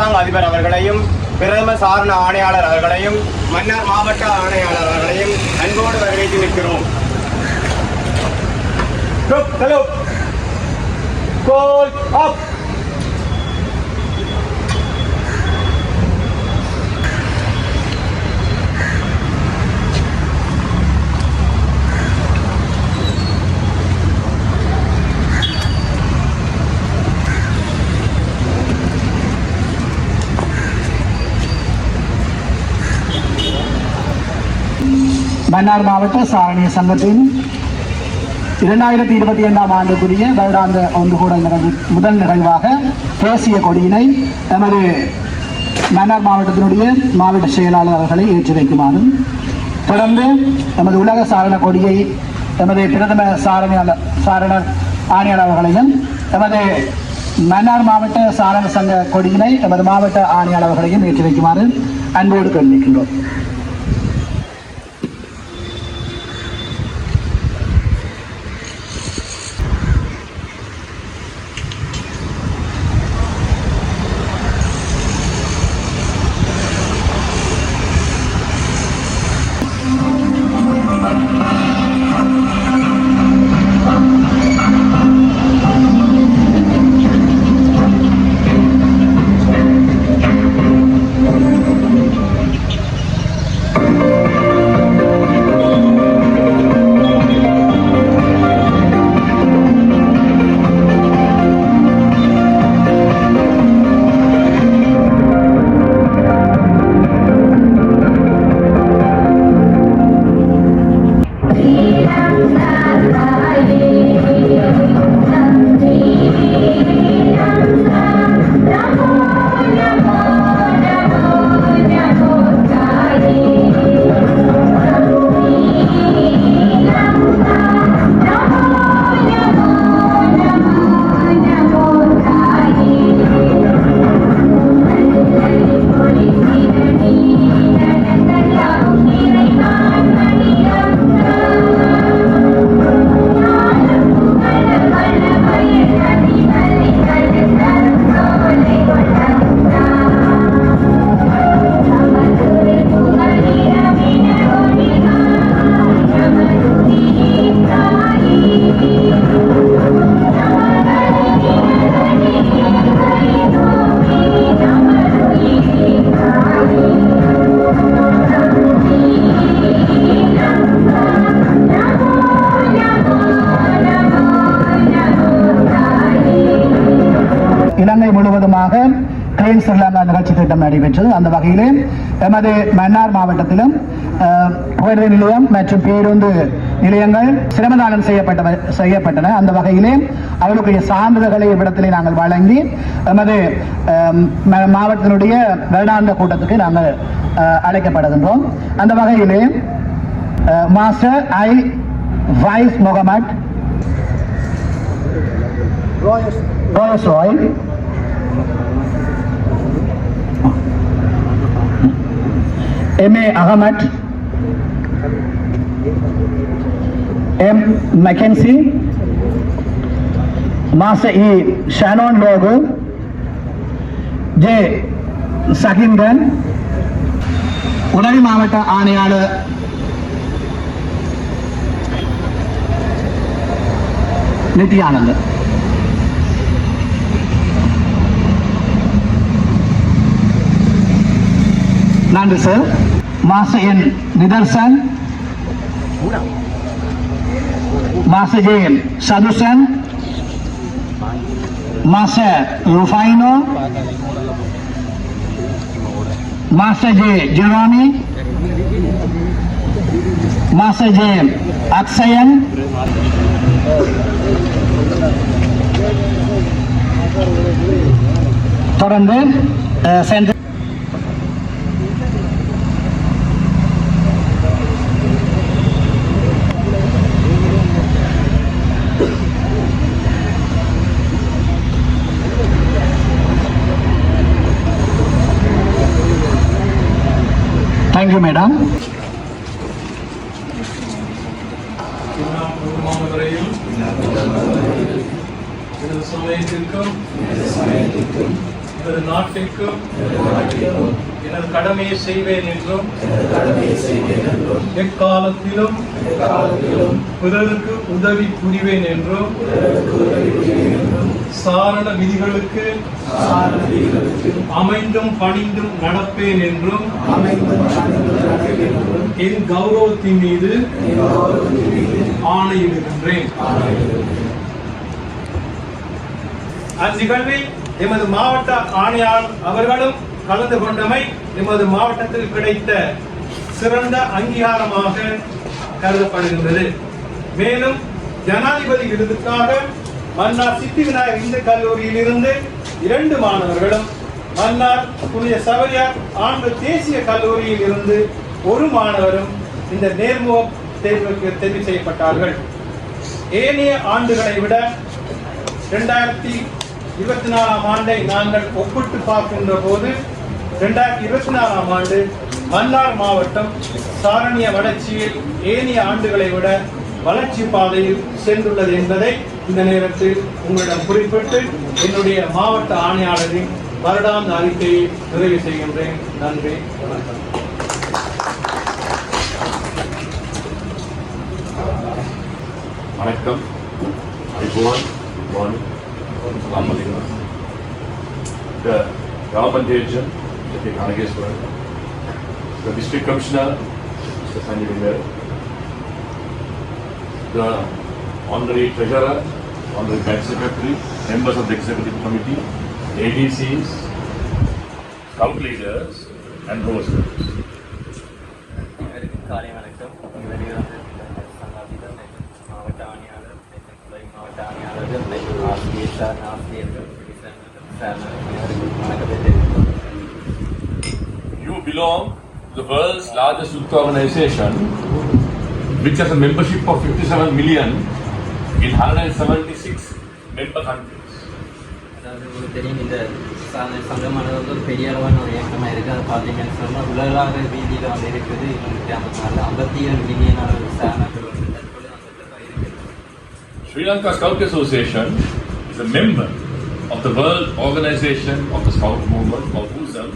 அரசாங்க அதிபர் அவர்களையும் பிரதம சாரண ஆணையாளர் அவர்களையும் மன்னார் மாவட்ட ஆணையாளர் அவர்களையும் அன்போடு வரவேற்று நிற்கிறோம் Look, hello. Call up. Mannar மாவட்ட சாரணிய சங்கத்தின் இரண்டாயிரத்தி இருபத்தி ஐந்தாம் ஆண்டுக்குரிய வருடாந்த ஒன்று கூட நிகழ்வு முதல் நிறைவாக தேசிய கொடியினை நமது மன்னார் மாவட்டத்தினுடைய மாவட்ட செயலாளர் அவர்களை ஏற்றி வைக்குமாறும் தொடர்ந்து நமது உலக சாரண கொடியை நமது பிரதம சாரணியாளர் சாரணர் ஆணையாளர் அவர்களையும் நமது மன்னார் மாவட்ட சாரண சங்க கொடியினை நமது மாவட்ட ஆணையாளர் அவர்களையும் ஏற்றி வைக்குமாறு அன்போடு கேள்விக்கின்றோம் முழுவதுமாக கிளீன் ஸ்ரீலங்கா நிகழ்ச்சி திட்டம் நடைபெற்றது. அந்த வகையிலே எமது மன்னார் மாவட்டத்திலும் புகையிலை நிலையம் மற்றும் பேருந்து நிலையங்கள் சிரமதானம் செய்யப்பட்ட செய்யப்பட்டன. அந்த வகையிலே அவர்களுடைய சான்றிதழ்களை இவ்விடத்திலே நாங்கள் வழங்கி எமது மாவட்டத்தினுடைய வருடாந்த கூட்டத்துக்கு நாங்கள் அழைக்கப்படுகின்றோம். அந்த வகையிலே மாஸ்டர் ஐ வைஸ் முகமட் ரோயஸ் Rai M A Ahmed M Mackenzie মাসে ই শ্যানন লোগ ජේ සකින්දන් උඩරි මාවට ආනයාල නිති ආනන්ද நன்றி சார் மாச என் நிதர்சன் மாச ஜெயன் சதுசன் மாச ருஃபைனோ மாஸ்டர் ஜே ஜெரானி மாச ஜே அக்ஷயன் தொடர்ந்து அஹ், சென்ற థ్యాంక్ యూ మేడం സമയത്തിൽക്കും സമയത്തിൽക്കും எனது நாட்டிற்கும் எனது கடமையை செய்வேன் என்றும் எக்காலத்திலும் பிறருக்கு உதவி புரிவேன் என்றும் சாரண விதிகளுக்கு அமைந்தும் பணிந்தும் நடப்பேன் என்றும் என் கௌரவத்தின் மீது ஆணையிடுகின்றேன். அந்நிகழ்வில் எமது மாவட்ட ஆணையாளர் அவர்களும் கலந்து கொண்டமை எமது மாவட்டத்தில் கிடைத்த சிறந்த அங்கீகாரமாக கருதப்படுகின்றது. மேலும் ஜனாதிபதி விருதுக்காக மன்னார் சித்தி விநாயகர் இந்து கல்லூரியிலிருந்து இரண்டு மாணவர்களும் மன்னார் புனித சபரியார் ஆண்டு தேசிய கல்லூரியில் இருந்து ஒரு மாணவரும் இந்த நேர்முக தேர்வுக்கு தெரிவு செய்யப்பட்டார்கள். ஏனைய ஆண்டுகளை விட இரண்டாயிரத்தி இருபத்தி நாலாம் ஆண்டை நாங்கள் ஒப்பிட்டு பார்க்கின்ற போது ரெண்டாயிரத்தி இருபத்தி நாலாம் ஆண்டு மன்னார் மாவட்டம் சாரணிய வளர்ச்சியில் ஏனைய ஆண்டுகளை விட வளர்ச்சி பாதையில் சென்றுள்ளது என்பதை இந்த நேரத்தில் உங்களிடம் குறிப்பிட்டு என்னுடைய மாவட்ட ஆணையாளரின் வருடாந்த அறிக்கையை நிறைவு செய்கின்றேன். நன்றி வணக்கம். வணக்கம். IPhone good morning. അസ്സാമലൈക്കും ഗ്രാമ panchayat mister Kanakeswaran the district commissioner, Mr. Sanjay Vinder, the honorary treasurer, honorary bank secretary, members of the executive committee, ADCs, scout leaders, and hosts. ஆசிரியர் சார் ஆசிரியர்கள் சார் அனைவருக்கும் வணக்கத்தை தெரிவித்துக் You belong to the world's largest youth organization, which has a membership of 57 million in 176 member countries. அதாவது உங்களுக்கு தெரியும் இந்த சங்க- சங்கமானது வந்து ஒரு பெரிய அளவான ஒரு இயக்கமாக இருக்குது அதை பார்த்தீங்கன்னு சொன்னால் உலக ரீதியில் வந்து இருக்குது இருநூற்றி ஐம்பத்தி நாலு ஐம்பத்தி ஏழு மில்லியன் அளவு சேனல்கள் வந்து தற்போது அந்த இருக்குது Sri Lanka Scout Association is a member of the World Organization of the Scout Movement, or WUSM,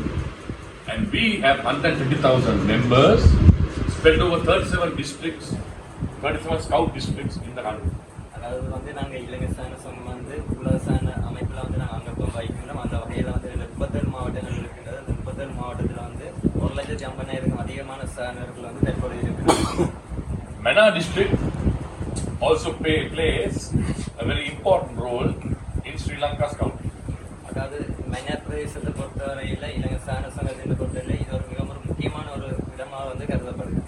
and we have 120,000 members spread over 37 districts, 37 Scout districts in the country. அதாவது வந்து நாங்கள் இலங்கை சான சங்கம் வந்து உலக சான அமைப்பில் வந்து நாங்கள் அங்கப்பம் வகிக்கின்றோம் அந்த வகையில் வந்து முப்பத்தேழு மாவட்டங்கள் இருக்கின்றது அந்த முப்பத்தேழு மாவட்டத்தில் வந்து ஒரு லட்சத்தி ஐம்பதாயிரம் அதிகமான சானர்கள் வந்து தற்போது இருக்கிறாங்க Mana district also play, plays a very important role in Sri Lanka Scouting. அதாவது மைனார் பிரதேசத்தை பொறுத்தவரையில் இலங்கை சான சங்கத்தின் பொறுத்தவரையில் இது ஒரு மிக ஒரு முக்கியமான ஒரு இடமாக வந்து கருதப்படுகிறது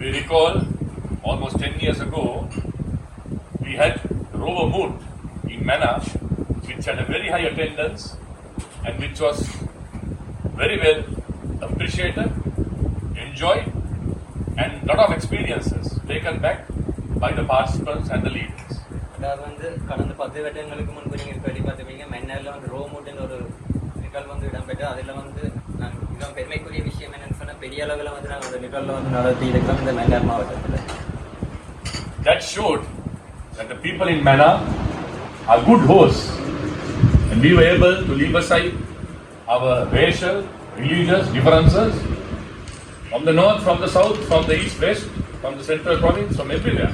We recall almost 10 years ago, we had Rover Moot in Mana, which had a very high attendance and which was very well appreciated, enjoyed, and lot of experiences taken back by the participants and the leaders. அதாவது வந்து கடந்த பத்து வருடங்களுக்கு முன்பு நீங்கள் கேள்வி பார்த்துப்பீங்க மென்னரில் வந்து ரோமோட்டுன்னு ஒரு நிகழ்வு வந்து இடம்பெற்று அதில் வந்து நாங்கள் மிகவும் பெருமைக்குரிய விஷயம் என்னன்னு சொன்னால் பெரிய அளவில் வந்து நாங்கள் அந்த நிகழ்வில் வந்து நடத்தி இருக்கோம் இந்த மென்னர் மாவட்டத்தில் That showed that the people in Mana are good hosts and we were able to leave aside our racial, religious differences from the north, from the south, from the east, west, from the central province, from everywhere.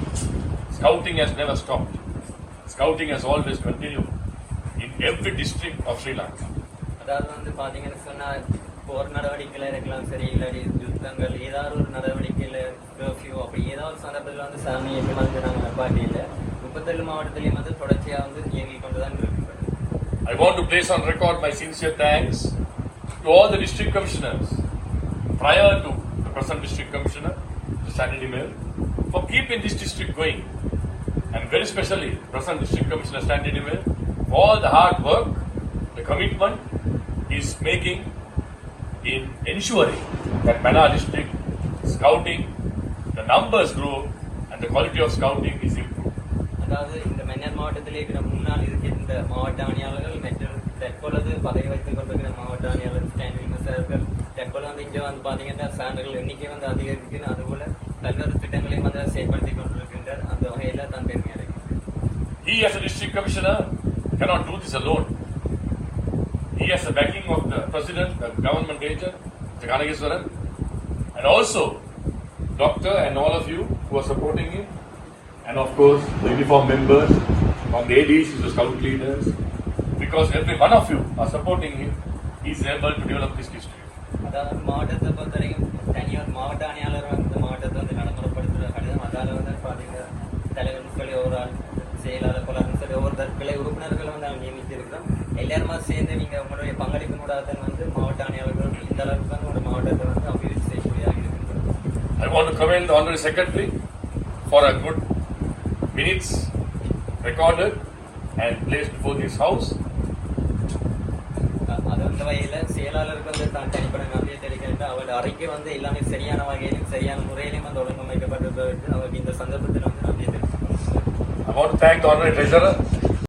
scouting has never stopped. Scouting has always continued in every district of Sri Lanka. அதாவது வந்து பார்த்தீங்கன்னு சொன்னால் போர் நடவடிக்கையில் இருக்கலாம் சரி இல்லாட்டி யுத்தங்கள் ஏதாவது ஒரு நடவடிக்கையில் கர்ஃப்யூ அப்படி ஏதாவது ஒரு சந்தர்ப்பத்தில் வந்து சாமி எப்படி வந்து நாங்கள் நிப்பாட்டியில் முப்பத்தேழு மாவட்டத்திலையும் வந்து தொடர்ச்சியாக வந்து இயங்கிக் கொண்டு தான் இருக்கிறது I want to place on record my sincere thanks to all the district commissioners prior to the present district commissioner, Mr. Sandy Mill, for keeping this district going. And very specially, present district commissioner Stanley Mill, for all the hard work, the commitment, is making in ensuring that Mana district scouting, the numbers grow and the quality of scouting is improved. அதாவது இந்த மன்னர் மாவட்டத்தில் இருக்கிற முன்னாள் இருக்கின்ற மாவட்ட ஆணையாளர்கள் மற்றும் தற்பொழுது பதவி வைத்துக் கொண்டிருக்கிற மாவட்ட ஆணையாளர் ஸ்டாண்டிங் சார்கள் தற்பொழுது வந்து இங்கே வந்து பார்த்தீங்கன்னா சான்றுகள் எண்ணிக்கை வந்து அதிகரிக்குன்னு அதுபோல பல்வேறு திட்டங்களையும் வந்து செயல்படுத்தி கொண்டிருக்கின்றார் அந்த வகையில் தான் பெருமை அடைகிறேன் He, as a district commissioner, cannot do this alone. He has the backing of the president, the government agent, Mr. Kanageswaran, and also doctor and all of you who are supporting him, and of course the uniform members from the ADs, the scout leaders, because every one of you are supporting him, he is able to develop this district. அதாவது மாவட்டத்தை பொறுத்த வரைக்கும் தனியார் மாவட்ட ஆணையாளர் வந்து மாவட்டத்தை வந்து நடைமுறைப்படுத்துகிற கடிதம் அதால் வந்து பார்த்தீங்கன்னா தலைவர் சொல்லி ஒரு ஆள் செயலாளர் பலர்னு சொல்லி ஒவ்வொரு தற்கொலை உறுப்பினர்களை வந்து நாங்கள் நியமித்திருக்கிறோம் எல்லாருமா சேர்ந்து நீங்கள் உங்களுடைய பங்களிப்பு கூடாதன் வந்து மாவட்ட ஆணையாளர்கள் இந்த அளவுக்கு வந்து ஒரு மாவட்டத்தை வந்து அபிவிருத்தி செய்யக்கூடியதாக இருக்கின்றது I want to commend the Honorary Secretary for a good minutes recorded and placed before this House. அது அந்த வகையில் செயலாளருக்கு வந்து தான் தனிப்பட நம்பிக்கை தெரிவிக்கின்ற அவருடைய அறிக்கை வந்து எல்லாமே சரியான வகையிலும் சரியான முறையிலும் வந்து ஒழுங்கமைக்கப்பட்டிருப்பதற்கு அவருக்கு இந்த சந்தர்ப்பத்தில் வந்து நம்பிக்கை. I want to thank the Honorary Treasurer